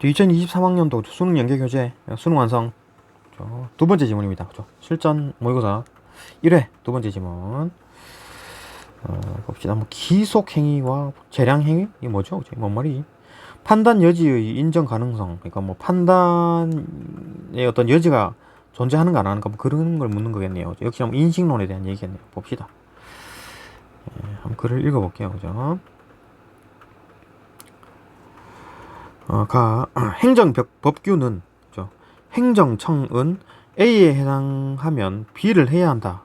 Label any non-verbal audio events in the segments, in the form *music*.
2023학년도 수능 연계 교재 수능 완성 저, 두 번째 지문입니다. 실전 모의고사 1회 두 번째 지문 어, 봅시다. 뭐 기속 행위와 재량 행위 이게 뭐죠? 그죠? 뭔 말이? 판단 여지의 인정 가능성 그러니까 뭐 판단의 어떤 여지가 존재하는가 안 하는가 뭐 그런 걸 묻는 거겠네요. 역시 한번 인식론에 대한 얘기겠네요. 봅시다. 예, 한번 글을 읽어볼게요. 그죠? 어, 가 *clears throat* 행정 법규는 그죠? 행정청은 A에 해당하면 B를 해야 한다.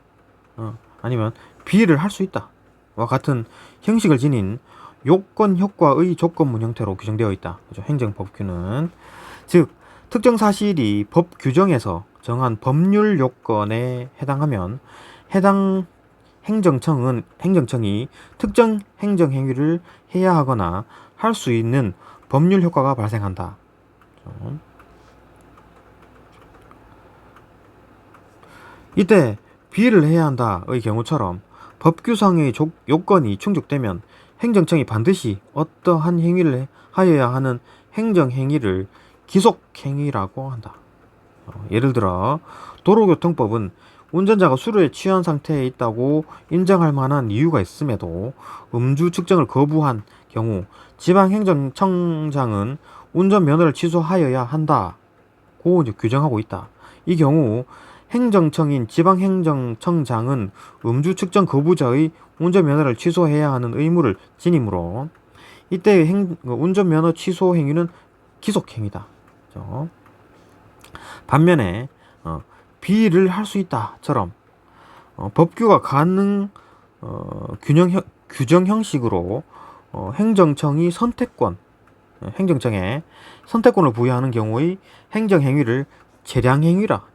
어, 아니면 B를 할 수 있다. 와 같은 형식을 지닌 요건 효과의 조건문 형태로 규정되어 있다. 그죠? 행정법규는 즉 특정 사실이 법 규정에서 정한 법률 요건에 해당하면 해당 행정청은 행정청이 특정 행정 행위를 해야 하거나 할 수 있는 법률 효과가 발생한다. 이때 비를 해야 한다의 경우처럼 법규상의 조- 요건이 충족되면 행정청이 반드시 어떠한 행위를 하여야 하는 행정 행위를 기속 행위라고 한다. 어, 예를 들어 도로교통법은 운전자가 술에 취한 상태에 있다고 인정할 만한 이유가 있음에도 음주 측정을 거부한 경우 지방행정청장은 운전면허를 취소하여야 한다고 이제 규정하고 있다. 이 경우 행정청인 지방행정청장은 음주 측정 거부자의 운전면허를 취소해야 하는 의무를 지니므로 이때의 행, 어, 운전면허 취소 행위는 기속행위다. 그죠? 반면에 어, 비를 할 수 있다처럼 어, 법규가 가능 어, 균형 형- 규정 형식으로 어, 행정청이 선택권 어, 행정청에 선택권을 부여하는 경우의 행정 행위를 재량 행위라.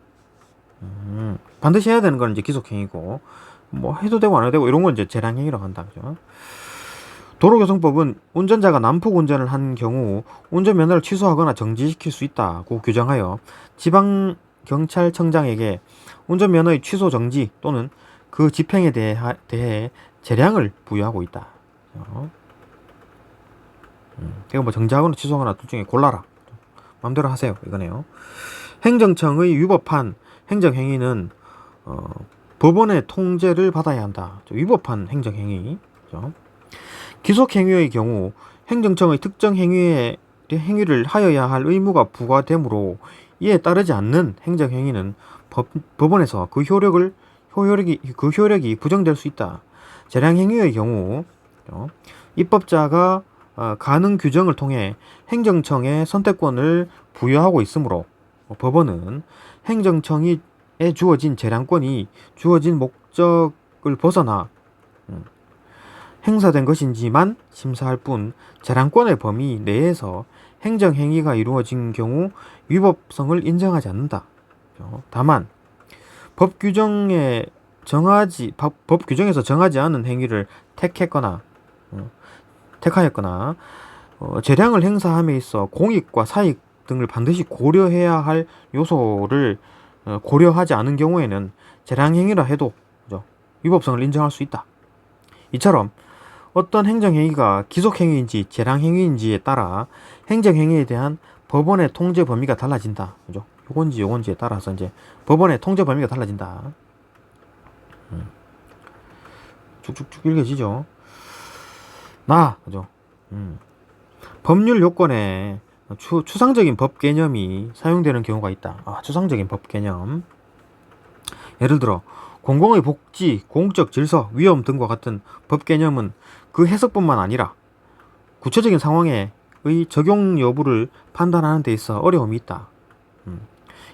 음, 반드시 해야 되는 건 이제 기속 행위고 뭐 해도 되고 안 해도 되고 이런 건 이제 재량 행위라고 한다. 그죠? 도로교통법은 운전자가 난폭 운전을 한 경우 운전면허를 취소하거나 정지시킬 수 있다고 규정하여 지방 경찰청장에게 운전면허의 취소 정지 또는 그 집행에 대해, 대해 재량을 부여하고 있다. 어? 음, 이거 뭐 정지하거나 취소하거나 둘 중에 골라라. 마음대로 하세요. 이거네요. 행정청의 위법한 행정행위는 어, 법원의 통제를 받아야 한다. 저 위법한 행정행위. 그죠? 기속행위의 경우 행정청의 특정 행위에 행위를 하여야 할 의무가 부과되므로 이에 따르지 않는 행정행위는 법, 법원에서 그 효력을 효력이 그 효력이 부정될 수 있다. 재량행위의 경우 어, 입법자가 어, 가능 규정을 통해 행정청에 선택권을 부여하고 있으므로 어, 법원은 행정청이 에 주어진 재량권이 주어진 목적을 벗어나 음, 행사된 것인지만 심사할 뿐 재량권의 범위 내에서 행정행위가 이루어진 경우 위법성을 인정하지 않는다. 어, 다만 법 규정에 정하지 법, 법 규정에서 정하지 않은 행위를 택했거나 어, 택하였거나 어, 재량을 행사함에 있어 공익과 사익 등을 반드시 고려해야 할 요소를 어, 고려하지 않은 경우에는 재량행위라 해도 그죠? 위법성을 인정할 수 있다. 이처럼 어떤 행정행위가 기속행위인지 재량행위인지에 따라 행정행위에 대한 법원의 통제 범위가 달라진다. 그죠? 요건지 요건지에 따라서 이제 법원의 통제 범위가 달라진다. 음. 쭉쭉쭉 읽어지죠. 나 그죠? 음. 법률 요건에 추, 추상적인 법 개념이 사용되는 경우가 있다. 아, 추상적인 법 개념. 예를 들어 공공의 복지, 공적 질서, 위험 등과 같은 법 개념은 그 해석뿐만 아니라 구체적인 상황에 의 적용 여부를 판단하는 데 있어 어려움이 있다. 음.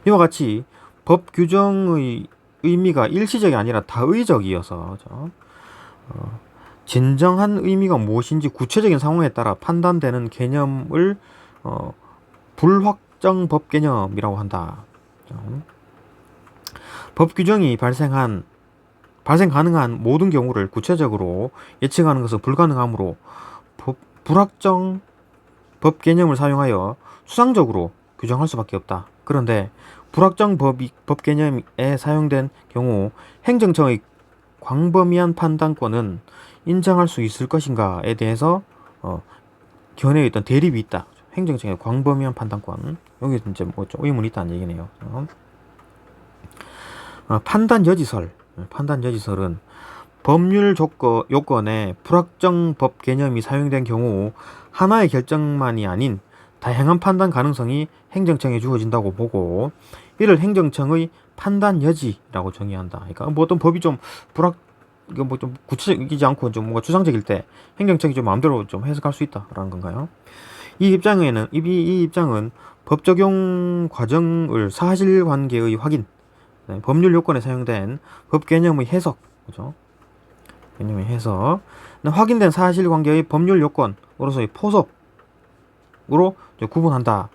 이와 같이 법 규정의 의미가 일시적이 아니라 다의적이어서 저, 어, 진정한 의미가 무엇인지 구체적인 상황에 따라 판단되는 개념을 어, 불확정 법 개념이라고 한다. 어. 법 규정이 발생한 발생 가능한 모든 경우를 구체적으로 예측하는 것은 불가능하므로 법, 불확정 법 개념을 사용하여 수상적으로 규정할 수밖에 없다. 그런데 불확정 법이, 법 개념에 사용된 경우 행정청의 광범위한 판단권은 인정할 수 있을 것인가에 대해서 어, 견해에 있던 대립이 있다. 행정청의 광범위한 판단권. 여기 이제 뭐좀 의문이 있다는 얘기네요. 어. 어, 판단 여지설. 판단 여지설은 법률 조건, 요건에 불확정 법 개념이 사용된 경우 하나의 결정만이 아닌 다양한 판단 가능성이 행정청에 주어진다고 보고 이를 행정청의 판단 여지라고 정의한다. 그러니까 뭐 어떤 법이 좀 불확 이거 뭐 좀 구체적이지 않고 좀 뭔가 추상적일 때 행정청이 좀 마음대로 좀 해석할 수 있다라는 건가요? 이 입장에는 이, 이 입장은 법 적용 과정을 사실관계의 확인, 네, 법률 요건에 사용된 법 개념의 해석, 그죠? 개념의 해석, 네, 확인된 사실관계의 법률 요건으로서의 포섭으로 구분한다.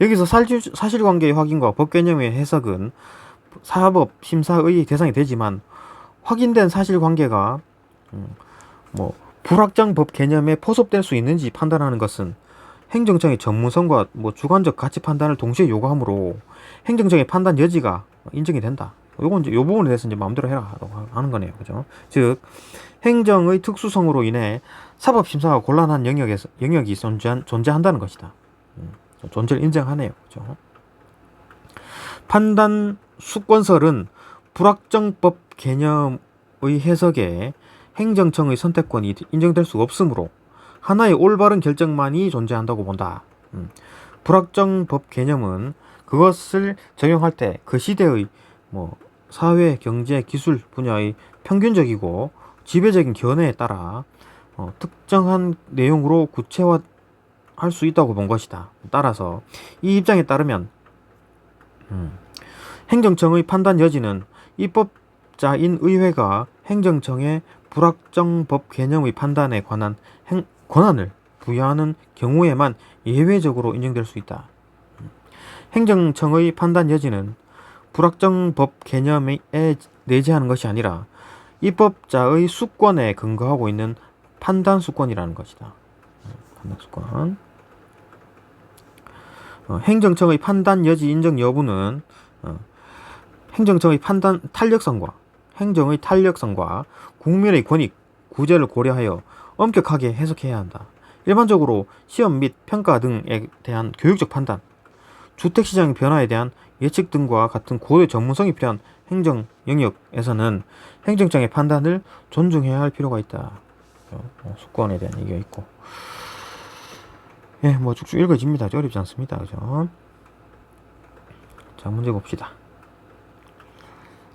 여기서 사실, 사실관계의 확인과 법 개념의 해석은 사법 심사의 대상이 되지만 확인된 사실관계가 음, 뭐 불확정 법 개념에 포섭될 수 있는지 판단하는 것은 행정청의 전문성과 뭐 주관적 가치 판단을 동시에 요구하므로 행정청의 판단 여지가 인정이 된다. 요건 이제 요 부분에 대해서 이제 마음대로 해라라고 하는 거네요. 그죠? 즉 행정의 특수성으로 인해 사법 심사가 곤란한 영역에서 영역이 존재한, 존재한다는 것이다. 음, 존재를 인정하네요. 그죠? 판단 수권설은 불확정법 개념의 해석에 행정청의 선택권이 인정될 수 없으므로 하나의 올바른 결정만이 존재한다고 본다. 음. 불확정법 개념은 그것을 적용할 때 그 시대의 뭐 사회, 경제, 기술 분야의 평균적이고 지배적인 견해에 따라 어, 특정한 내용으로 구체화할 수 있다고 본 것이다. 따라서 이 입장에 따르면 음, 행정청의 판단 여지는 입법자인 의회가 행정청의 불확정법 개념의 판단에 관한 행, 권한을 부여하는 경우에만 예외적으로 인정될 수 있다. 행정청의 판단 여지는 불확정법 개념에 내재하는 것이 아니라 입법자의 수권에 근거하고 있는 판단 수권이라는 것이다. 판단 수권. 어, 행정청의 판단 여지 인정 여부는 어, 행정청의 판단 탄력성과 행정의 탄력성과 국민의 권익, 구제를 고려하여 엄격하게 해석해야 한다. 일반적으로 시험 및 평가 등에 대한 교육적 판단, 주택시장 변화에 대한 예측 등과 같은 고도의 전문성이 필요한 행정 영역에서는 행정청의 판단을 존중해야 할 필요가 있다. 어, 수권에 대한 얘기가 있고. 예, 뭐 쭉쭉 읽어집니다. 어렵지 않습니다. 그죠? 자, 문제 봅시다.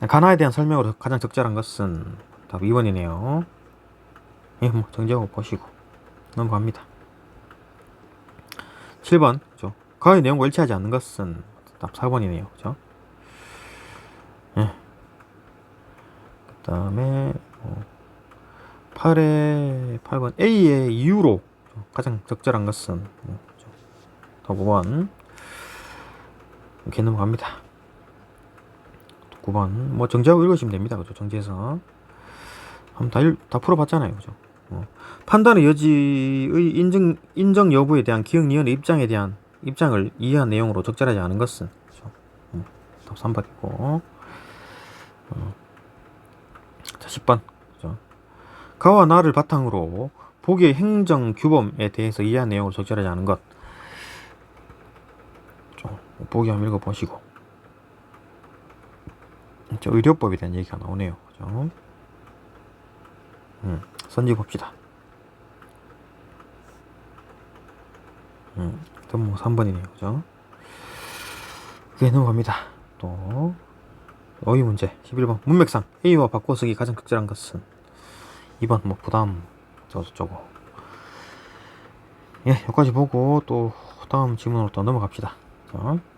가나에 대한 설명으로 가장 적절한 것은 답 2번이네요. 예, 뭐 정지하고 보시고 넘어갑니다. 7번 그죠? 가의 내용과 일치하지 않는 것은 답 4번이네요. 그죠? 예. 그 다음에 어, 8의 8번 A의 이유로 가장 적절한 것은 뭐? 답 5번 이렇게 넘어갑니다. 9번 뭐 정지하고 읽으시면 됩니다. 그죠? 정지해서 한번 다, 읽, 다 풀어봤잖아요. 그죠? 어. 판단의 여지의 인정 인정 여부에 대한 기억 니은의 입장에 대한 입장을 이해한 내용으로 적절하지 않은 것은 그죠? 어. 답 3번이고 어. 자 10번 그죠? 가와 나를 바탕으로 보기의 행정 규범에 대해서 이해한 내용으로 적절하지 않은 것 좀, 보기 한번 읽어보시고 저 의료법에 대한 얘기가 나오네요 그죠? 음, 선지 봅시다. 음, 일단 뭐 3번이네요. 그죠? 그게 넘어갑니다. 또, 어휘 문제. 11번. 문맥상. A와 바꿔 쓰기 가장 적절한 것은 2번. 뭐, 부담. 저저저고. 예, 여기까지 보고 또 다음 질문으로 또 넘어갑시다. 자.